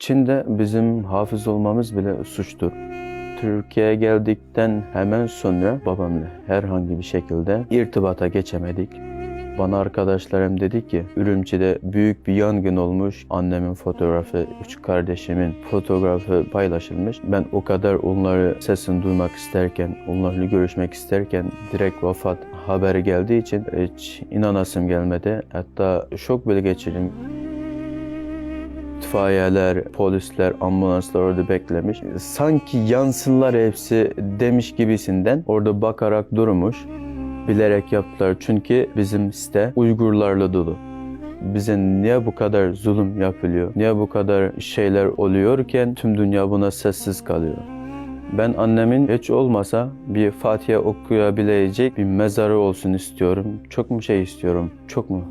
Çin'de bizim hafız olmamız bile suçtur. Türkiye'ye geldikten hemen sonra babamla herhangi bir şekilde irtibata geçemedik. Bana arkadaşlarım dedi ki Ürümçi'de büyük bir yangın olmuş. Annemin fotoğrafı, üç kardeşimin fotoğrafı paylaşılmış. Ben o kadar onları sesini duymak isterken, onlarla görüşmek isterken direkt vefat haberi geldiği için hiç inanasım gelmedi. Hatta şok bile geçirdim. İtfaiyeler, polisler, ambulanslar orada beklemiş. Sanki yansınlar hepsi demiş gibisinden orada bakarak durmuş. Bilerek yaptılar çünkü bizim site Uygurlarla dolu. Bize niye bu kadar zulüm yapılıyor? Niye bu kadar şeyler oluyorken tüm dünya buna sessiz kalıyor? Ben annemin hiç olmasa bir Fatiha okuyabilecek bir mezarı olsun istiyorum. Çok mu şey istiyorum? Çok mu?